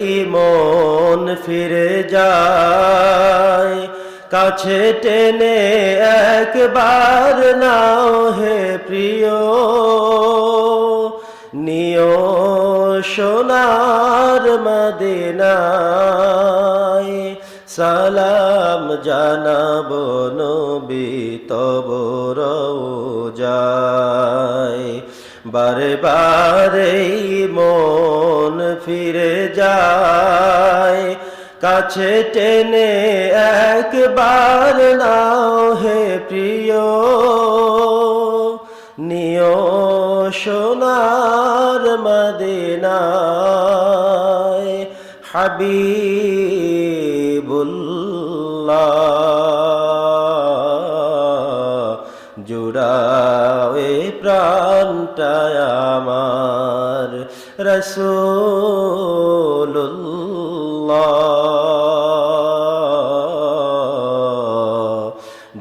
মন ফিরে যায়। কাছে টেনে একবার নাও হে প্রিয়। নিয় সোনার মদিনায়। সালাম জানাব নবী তব যায় বারে বারে মন ফিরে যায়। কাছে টেনে একবার নাও হে প্রিয়। নিয় সোনার মদিনায় হাবিবুল্লাহ। জুড়াওয়ে প্রাণটায় আমার রসুল্লাহ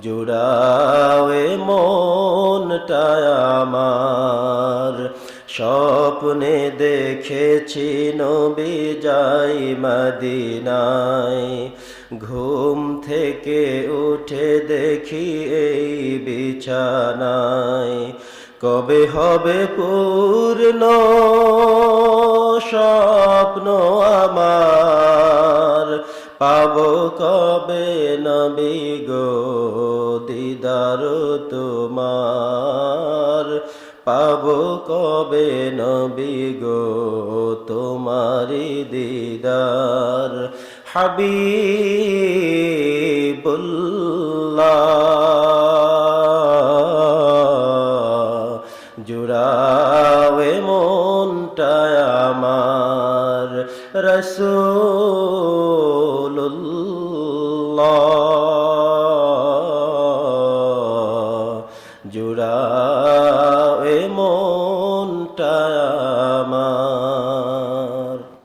জুড়াওয়ে মনটায় আমার স্বপ্নে দেখেছি নবী যাই মদিনায়। ঘুম থেকে উঠে দেখি এই বিছানায়। কবে হবে পূর্ণ স্বপ্ন আমার? পাব কবে নবী গো দিদার তোমার? পাব কবে নবী গো তোমারি দিদার? হাবিবুল্লাহ জুড়াওয়ে মনটা আমার রসুল্লাহ জুড়াওয়ে মনটা